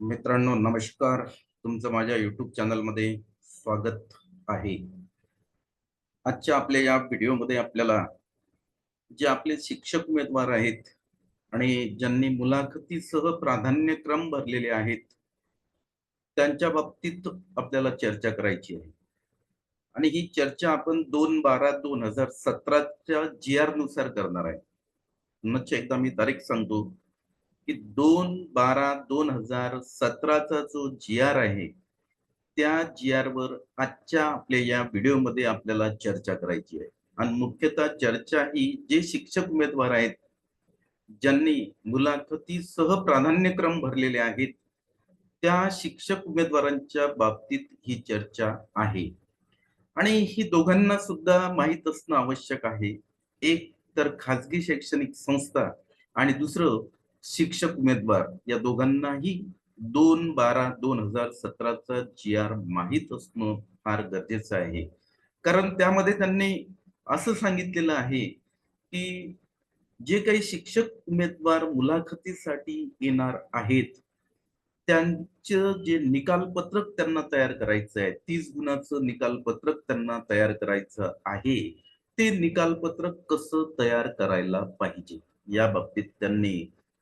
मित्रांनो नमस्कार. तुमचं माझ्या युट्यूब चॅनलमध्ये स्वागत आहे. आजच्या आपल्या या व्हिडिओमध्ये आपल्याला जे आपले शिक्षक उमेदवार आहेत आणि ज्यांनी मुलाखतीसह प्राधान्यक्रम भरलेले आहेत त्यांच्या बाबतीत आपल्याला चर्चा करायची आहे. आणि ही चर्चा आपण दोन बारा दोन हजार सतराच्या जी आरनुसार करणार आहे. पुन्हा एकदा मी तारीख सांगतो. की दोन बारा दोन हजार सतराचा जो जी आर आहे त्या जी आर वर आजच्या आपल्या या व्हिडिओमध्ये आपल्याला चर्चा करायची आहे. आणि मुख्यतः चर्चा ही जे शिक्षक उमेदवार आहेत ज्यांनी मुलाखतीसह प्राधान्यक्रम भरलेले आहेत त्या शिक्षक उमेदवारांच्या बाबतीत ही चर्चा आहे. आणि ही दोघांना सुद्धा माहीत असणं आवश्यक आहे. एक तर खाजगी शैक्षणिक संस्था आणि दुसरं शिक्षक उमेदवार. या दोघांनाही दोन बारा दोन हजार सतराचा जी आर माहीत असणं फार गरजेचं आहे. कारण त्यामध्ये त्यांनी असं सांगितलेलं आहे की जे काही शिक्षक उमेदवार मुलाखतीसाठी येणार आहेत त्यांचं जे निकाल पत्रक त्यांना तयार करायचं आहे तीस गुणाचं निकाल पत्रक त्यांना तयार करायचं आहे ते निकाल पत्रक कसं तयार करायला पाहिजे? या बाबतीत त्यांनी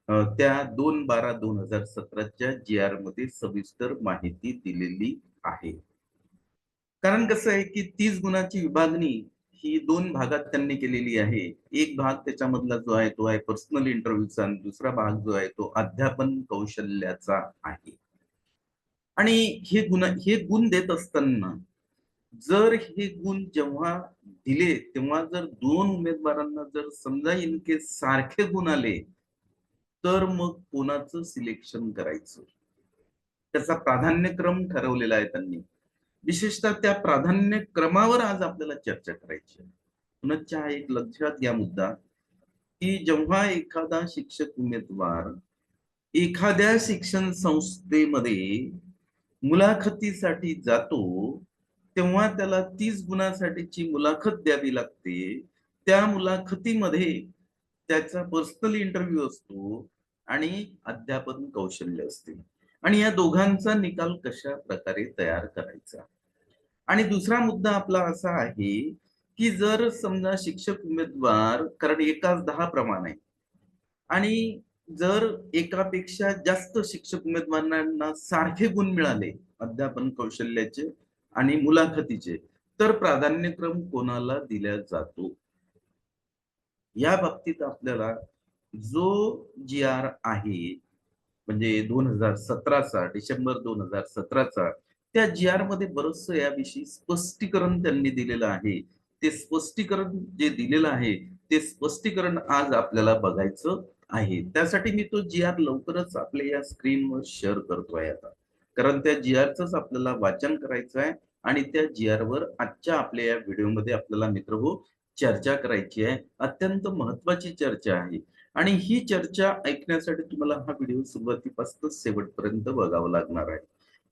त्या दोन बारा दोन हजार सतराच्या जी आरमध्ये सविस्तर माहिती दिलेली आहे. कारण कसं आहे की तीस गुणाची विभागणी ही दोन भागात त्यांनी केलेली आहे. एक भाग त्याच्यामधला जो आहे तो आहे पर्सनल इंटरव्ह्यूचा आणि दुसरा भाग जो आहे तो अध्यापन कौशल्याचा आहे. आणि हे गुण हे गुण देत असताना जर हे गुण जेव्हा दिले तेव्हा जर दोन उमेदवारांना जर समजा इनके सारखे गुण आले तर मग कोणाचं सिलेक्शन करायचं? त्याचा प्राधान्यक्रम ठरवलेला आहे त्यांनी. विशेषतः त्या प्राधान्यक्रमावर आज आपल्याला चर्चा करायची आहे. पुनश्च एक लक्षात घ्या मुद्दा की जेव्हा एखादा शिक्षक उमेदवार एखाद्या शिक्षण संस्थेमध्ये मुलाखतीसाठी जातो तेव्हा त्याला तीस गुणासाठीची मुलाखत द्यावी लागते. त्या मुलाखतीमध्ये त्याचा पर्सनल इंटरव्ह्यू असतो. आणि अध्यापन कौशल्य असते आणि या दोघांचा निकाल कशा प्रकारे तयार करायचा? आणि दुसरा मुद्दा आपला असा आहे की जर समजा शिक्षक उमेदवार कारण एकाच दहा प्रमाण आहे आणि जर एकापेक्षा जास्त शिक्षक उमेदवारांना सारखे गुण मिळाले अध्यापन कौशल्याचे आणि मुलाखतीचे तर प्राधान्यक्रम कोणाला दिला जातो? या बाबतीत आपल्याला जो जी आर आहे म्हणजे दोन हजार सतराचा डिसेंबर दोन हजार सतराचा त्या जी आरमध्ये बरचस याविषयी स्पष्टीकरण त्यांनी दिलेलं आहे. ते स्पष्टीकरण जे दिलेलं आहे ते स्पष्टीकरण आज आपल्याला बघायचं आहे. त्यासाठी मी तो जी आर लवकरच आपल्या या स्क्रीनवर शेअर करतोय आता. कारण त्या जी आरच आपल्याला वाचन करायचं आहे आणि त्या जी आर वर आजच्या आपल्या या व्हिडिओमध्ये आपल्याला मित्र हो चर्चा करायची आहे. अत्यंत महत्वाची चर्चा आहे. आणि ही चर्चा ऐकण्यासाठी तुम्हाला हा व्हिडिओ सुरुवातीपासून शेवटपर्यंत बघावा लागणार आहे.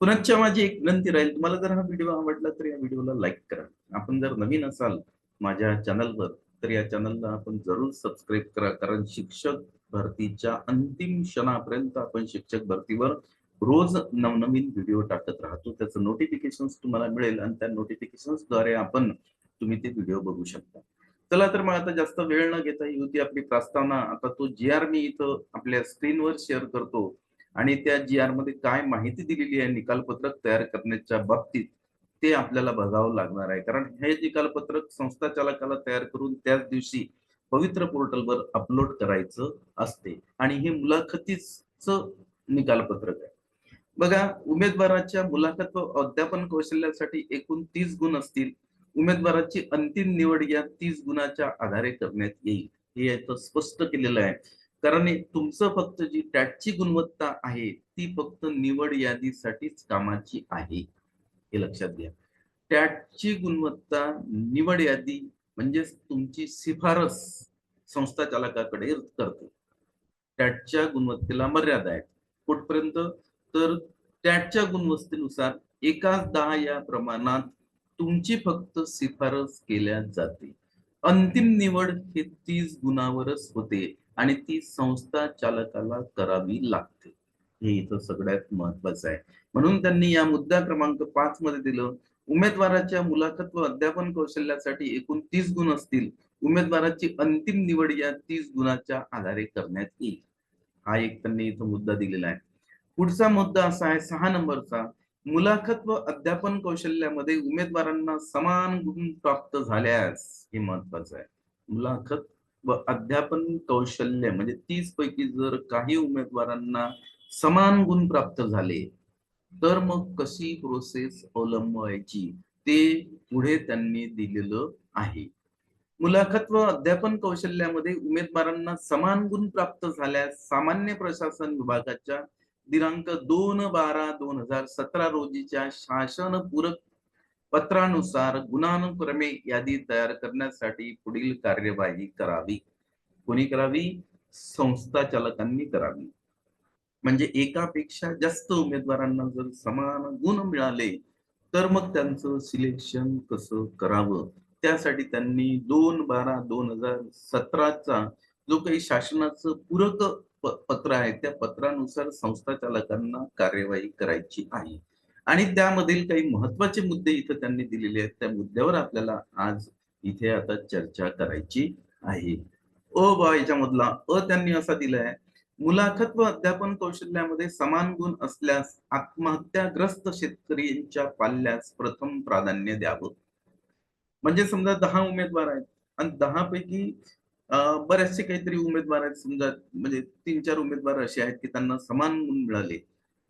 पुनश्च माझी एक विनंती राहील तुम्हाला जर हा व्हिडिओ आवडला तर या व्हिडिओला लाईक करा. आपण जर नवीन असाल माझ्या चॅनलवर तर या चॅनलला आपण जरूर सबस्क्राईब करा. कारण शिक्षक भरतीच्या अंतिम क्षणापर्यंत आपण शिक्षक भरतीवर रोज नवनवीन व्हिडिओ टाकत राहतो. त्याचं नोटिफिकेशन तुम्हाला मिळेल आणि त्या नोटिफिकेशन्सद्वारे आपण तुम्ही ते व्हिडिओ बघू शकता. चला तर मग आता जास्त वेळ न घेता ही होती आपली प्रस्तावना आता तो जी आर मी इथं आपल्या स्क्रीनवर शेअर करतो. आणि त्या जी आरमध्ये काय माहिती दिलेली आहे निकालपत्रक तयार करण्याच्या बाबतीत ते आपल्याला बघावं लागणार आहे. कारण हे निकालपत्रक संस्था चालकाला तयार करून त्याच दिवशी पवित्र पोर्टलवर अपलोड करायचं असते. आणि हे मुलाखतीच निकालपत्रक आहे. बघा उमेदवाराच्या मुलाखत व अध्यापन कौशल्यासाठी एकूण तीस गुण असतील. उमेदवाराची अंतिम निवड या तीस गुणाच्या आधारे करण्यात येईल. हे याचं स्पष्ट केलेलं आहे. कारण तुमचं फक्त जी टॅटची गुणवत्ता आहे ती फक्त निवड यादीसाठीच कामाची आहे. हे लक्षात घ्या. टॅटची गुणवत्ता निवड यादी म्हणजे तुमची शिफारस संस्था चालकाकडे करते. टॅटच्या गुणवत्तेला मर्यादा आहे कुठपर्यंत? तर टॅटच्या गुणवत्तेनुसार एकाच दहा या प्रमाणात तुमची फक्त शिफारस केल्या जाते. अंतिम निवड हे तीस गुणावरच होते आणि ती संस्था चालकाला करावी लागते. हे इथं सगळ्यात महत्वाचं आहे. म्हणून त्यांनी या मुद्दा क्रमांक पाच मध्ये दिलं. उमेदवाराच्या मुलाखत व अध्यापन कौशल्यासाठी एकूण तीस गुण असतील. उमेदवाराची अंतिम निवड या तीस गुणाच्या आधारे करण्यात येईल. हा एक त्यांनी इथं मुद्दा दिलेला आहे. पुढचा मुद्दा असा आहे सहा नंबरचा. मुलाखत व अध्यापन कौशल्यामध्ये उमेदवारांना समान गुण प्राप्त झाल्यास हे महत्वाचं आहे. मुलाखत व अध्यापन कौशल्य म्हणजे तीस पैकी जर काही उमेदवारांना समान गुण प्राप्त झाले तर मग कशी प्रोसेस अवलंबवायची ते पुढे त्यांनी दिलेलं आहे. मुलाखत व अध्यापन कौशल्यामध्ये उमेदवारांना समान गुण प्राप्त झाल्यास सामान्य प्रशासन विभागाच्या दिनांक दोन बारा दोन हजार सतरा रोजीच्या शासन पूरक पत्रानुसार गुणानुक्रमे यादी तयार करण्यासाठी पुढील कार्यवाही करावी. कोणी करावी? संस्था चालकांनी करावी. म्हणजे एकापेक्षा जास्त उमेदवारांना जर समान गुण मिळाले तर मग त्यांचं सिलेक्शन कसं करावं? त्यासाठी त्यांनी दोन बारा दोन हजार सतराचा जो काही शासनाचं पूरक पत्र आहे त्या पत्रानुसार संस्था चालकांना कार्यवाही करायची आहे. आणि त्यामधील काही महत्त्वाचे मुद्दे इथं त्यांनी दिलेले आहेत. त्या मुद्द्यावर आपल्याला आज इथे आता चर्चा करायची आहे. अ बा याच्यामधला अ त्यांनी असा दिलाय. मुलाखत व अध्यापन कौशल्यामध्ये समान गुण असल्यास आत्महत्याग्रस्त शेतकऱ्यांच्या पाल्यास प्रथम प्राधान्य द्यावं. म्हणजे समजा दहा उमेदवार आहेत. आणि दहा पैकी बरेचसे काहीतरी उमेदवार आहेत समजा म्हणजे तीन चार उमेदवार असे आहेत की त्यांना समान गुण मिळाले.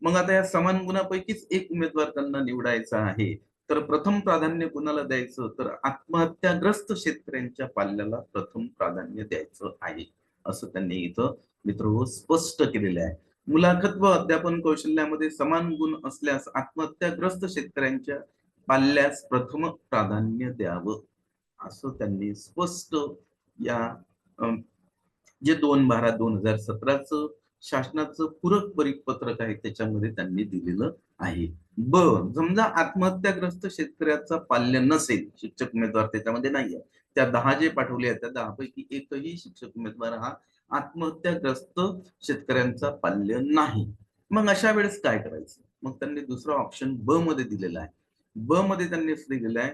मग आता या समान गुणापैकीच एक उमेदवार त्यांना निवडायचा आहे तर प्रथम प्राधान्य कुणाला द्यायचं? तर आत्महत्याग्रस्त शेतकऱ्यांच्या पाल्याला प्रथम प्राधान्य द्यायचं आहे असं त्यांनी इथं मित्र हो स्पष्ट केलेलं आहे. मुलाखत व अध्यापन कौशल्यामध्ये समान गुण असल्यास आत्महत्याग्रस्त शेतकऱ्यांच्या पाल्यास प्रथम प्राधान्य द्यावं असं त्यांनी स्पष्ट या जे दोन बारा दोन हजार सतराचं शासनाचं पूरक परिपत्रक आहे त्याच्यामध्ये त्यांनी दिलेलं आहे. ब समजा आत्महत्याग्रस्त शेतकऱ्याचा पाल्य नसेल शिक्षक उमेदवार त्याच्यामध्ये नाहीये. त्या दहा जे पाठवले आहेत त्या दहा पैकी एकही शिक्षक उमेदवार हा आत्महत्याग्रस्त शेतकऱ्यांचा पाल्य नाही. मग अशा वेळेस काय करायचं? मग त्यांनी दुसरा ऑप्शन ब मध्ये दिलेला आहे. ब मध्ये त्यांनी दिलेला दिलेलं आहे.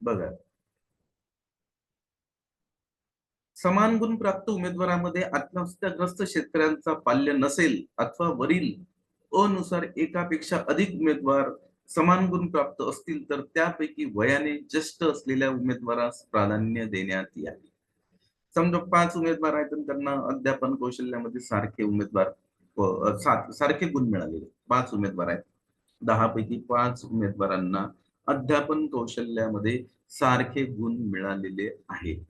बघा समान गुण प्राप्त उमेदवारामध्ये आत्महत्याग्रस्त शेतकऱ्यांचा पाल्य नसेल अथवा वरील अनुसार एकापेक्षा अधिक उमेदवार समान गुण प्राप्त असतील तर त्यापैकी वयाने ज्येष्ठ असलेल्या उमेदवारास प्राधान्य देण्यात यावे. समजा पाच उमेदवार आहेत त्यांना अध्यापन कौशल्यामध्ये सारखे उमेदवार सारखे गुण मिळालेले पाच उमेदवार आहेत. दहा पैकी पाच उमेदवारांना अध्यापन कौशल्यामध्ये सारखे गुण मिळालेले आहेत.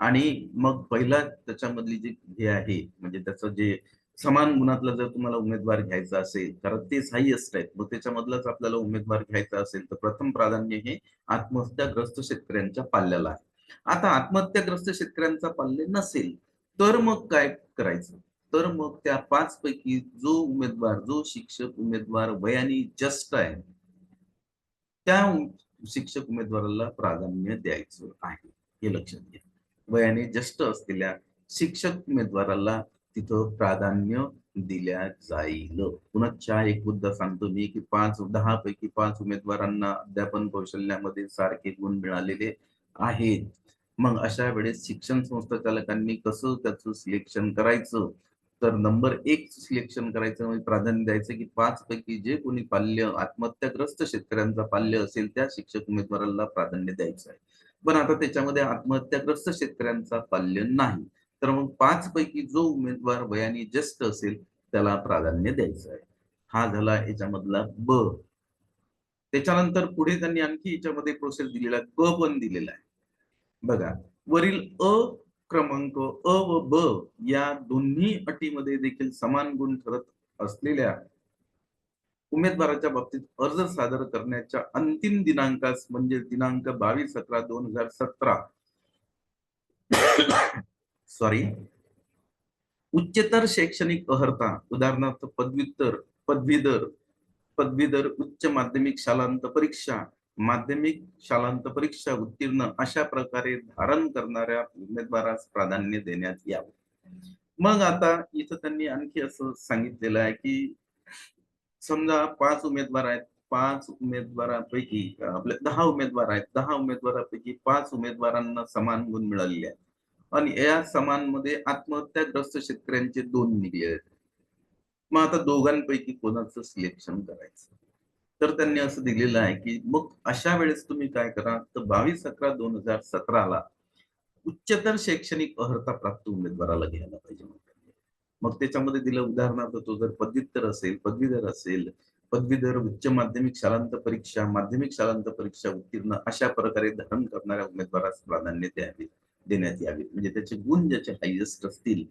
आणि मग पहिला त्याच्यामधली जी हे आहे म्हणजे त्याचं जे समान गुणातला जर तुम्हाला उमेदवार घ्यायचा असेल कारण ते हायएस्ट आहेत मग त्याच्यामधलाच आपल्याला उमेदवार घ्यायचा असेल तर प्रथम प्राधान्य हे आत्महत्याग्रस्त शेतकऱ्यांच्या पाल्याला आहे. आता आत्महत्याग्रस्त शेतकऱ्यांचा पाल्य नसेल तर मग काय करायचं? तर मग त्या पाच पैकी जो उमेदवार जो शिक्षक उमेदवार वयाने जस्ट आहे त्या शिक्षक उमेदवाराला प्राधान्य द्यायचं आहे हे लक्षात घ्या. वयाने ज्येष्ठ असलेल्या शिक्षक उमेदवाराला तिथं प्राधान्य दिल्या जाईल. पुन्हा एक मुद्दा सांगतो मी की पाच दहा पैकी पाच उमेदवारांना अध्यापन कौशल्यामध्ये सारखे गुण मिळालेले आहेत. मग अशा वेळेस शिक्षण संस्था चालकांनी कसं त्याचं सिलेक्शन करायचं? तर नंबर एक सिलेक्शन करायचं म्हणजे प्राधान्य द्यायचं की पाच पैकी जे कोणी पाल्य आत्महत्याग्रस्त शेतकऱ्यांचा पाल्य असेल त्या शिक्षक उमेदवाराला प्राधान्य द्यायचं आहे. पण आता त्याच्यामध्ये आत्महत्याग्रस्त शेतकऱ्यांचा पाल्य नाही. तर मग पाच पैकी जो उमेदवार वयाने ज्येष्ठ असेल त्याला प्राधान्य द्यायचं आहे. हा झाला याच्यामधला ब. त्याच्यानंतर पुढे त्यांनी आणखी याच्यामध्ये प्रोसेस दिलेला क पण दिलेला आहे. बघा वरील अ क्रमांक अ व ब या दोन्ही अटीमध्ये देखील समान गुण ठरत असलेल्या उमेदवाराच्या बाबतीत अर्ज सादर करण्याच्या अंतिम दिनांकास म्हणजे दिनांक बावीस अकरा दोन हजार सतरा. सॉरी उच्चतर शैक्षणिक अहर्ता उदाहरणार्थ पदव्युत्तर पदवीधर पदवीधर उच्च माध्यमिक शालांत परीक्षा माध्यमिक शालांत परीक्षा उत्तीर्ण अशा प्रकारे धारण करणाऱ्या उमेदवारास प्राधान्य देण्यात यावे. मग आता इथं त्यांनी आणखी असं सांगितलेलं आहे की समजा पाच उमेदवार आहेत पाच उमेदवारांपैकी आपले दहा उमेदवार आहेत दहा उमेदवारांपैकी पाच उमेदवारांना समान गुण मिळालेले आहेत. आणि या समानमध्ये आत्महत्याग्रस्त शेतकऱ्यांचे दोन निघले आहेत. मग आता दोघांपैकी कोणाचं सिलेक्शन करायचं? तर त्यांनी असं दिलेलं आहे की मग अशा वेळेस तुम्ही काय करा तर बावीस अकरा दोन हजार सतराला उच्चतर शैक्षणिक अर्हता प्राप्त उमेदवाराला घ्यायला पाहिजे मग त्याच्यामध्ये दिलं उदाहरणार्थ तो जर पदव्युत्तर असेल पदवीधर असेल पदवीधर उच्च माध्यमिक शालांत परीक्षा माध्यमिक शालांत परीक्षा उत्तीर्ण अशा प्रकारे धारण करणाऱ्या उमेदवारास प्राधान्य द्यावे देण्यात यावे. म्हणजे त्याचे गुण ज्याचे हायेस्ट असतील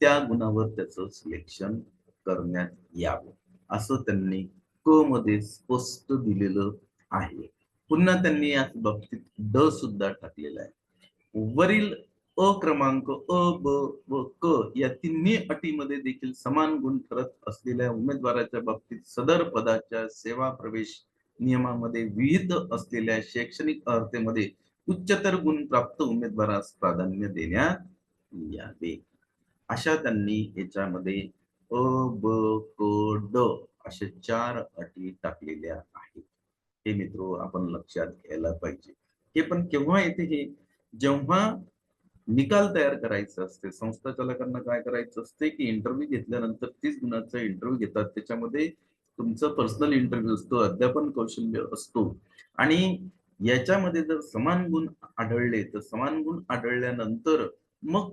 त्या गुणावर त्याचं सिलेक्शन करण्यात यावं. असं त्यांनी क मध्ये स्पष्ट दिलेलं आहे. पुन्हा त्यांनी या बाबतीत ड सुद्धा टाकलेला आहे. वरील अ क्रमांक अ ब व क या तिन्ही अटीमध्ये देखील समान गुण ठरत असलेल्या उमेदवाराच्या बाबतीत सदर पदाच्या सेवा प्रवेश नियमामध्ये विविध असलेल्या शैक्षणिक अर्हतेमध्ये उच्चतर गुण प्राप्त उमेदवारास प्राधान्य देण्यात यावे. अशा त्यांनी याच्यामध्ये अ ब क ड अशा चार अटी टाकलेल्या आहेत. हे मित्र आपण लक्षात घ्यायला पाहिजे. हे पण केव्हा येते हे? जेव्हा निकाल तयार करायचा असते. संस्था चालकांना काय करायचं असते की इंटरव्ह्यू घेतल्यानंतर तीस गुणाचा इंटरव्ह्यू घेतात. त्याच्यामध्ये तुमचं पर्सनल इंटरव्ह्यू असतो अध्यापन कौशल्य असतो. आणि याच्यामध्ये जर समान गुण आढळले तर समान गुण आढळल्यानंतर मग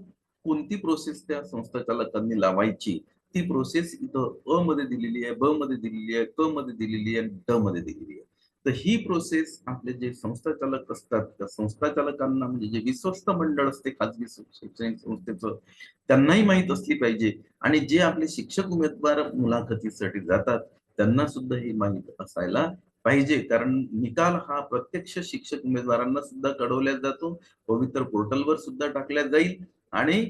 कोणती प्रोसेस त्या संस्था चालकांनी लावायची? ती प्रोसेस इथं अ मध्ये दिलेली आहे ब मध्ये दिलेली आहे क मध्ये दिलेली आहे ड मध्ये दिलेली आहे. तर ही प्रोसेस आपले जे संस्था चालक असतात त्या संस्था चालकांना म्हणजे जे विश्वस्त मंडळ असते खाजगी शैक्षणिक संस्थेचं त्यांनाही माहीत असली पाहिजे. आणि जे आपले शिक्षक उमेदवार मुलाखतीसाठी जातात त्यांना सुद्धा हे माहीत असायला पाहिजे. कारण निकाल हा प्रत्यक्ष शिक्षक उमेदवारांना सुद्धा कळवल्या जातो पवित्र पोर्टलवर सुद्धा टाकल्या जाईल. आणि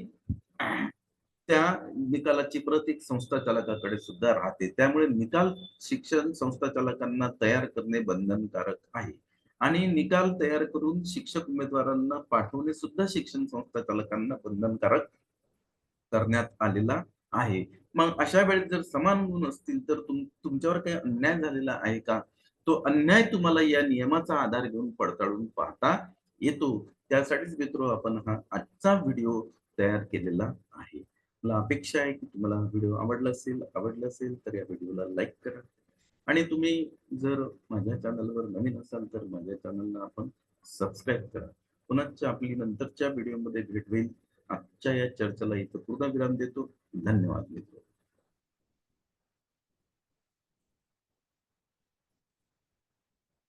त्या निकालाची प्रत एक संस्था चालकाकडे सुद्धा राहते. त्यामुळे निकाल शिक्षण संस्था चालकांना तयार करणे बंधनकारक आहे. आणि निकाल तयार करून शिक्षक उमेदवारांना पाठवणे सुद्धा शिक्षण संस्था चालकांना बंधनकारक करण्यात आलेला आहे. मग अशा वेळेस जर समान गुण असतील तर तुम तुमच्यावर काही अन्याय झालेला आहे का? तो अन्याय तुम्हाला या नियमाचा आधार घेऊन पडताळून पाहता येतो. त्यासाठीच मित्र आपण हा आजचा व्हिडिओ तयार केलेला आहे. मला अपेक्षा आहे की तुम्हाला हा व्हिडिओ आवडला असेल आवडला असेल तर या व्हिडिओला लाईक करा. आणि तुम्ही जर माझ्या चॅनलवर नवीन असाल तर माझ्या चॅनलला आपण सबस्क्राईब करा. पुन्हा आपली नंतरच्या व्हिडिओमध्ये भेट होईल. आजच्या या चर्चेला इथं पूर्ण विराम देतो. धन्यवाद मित्र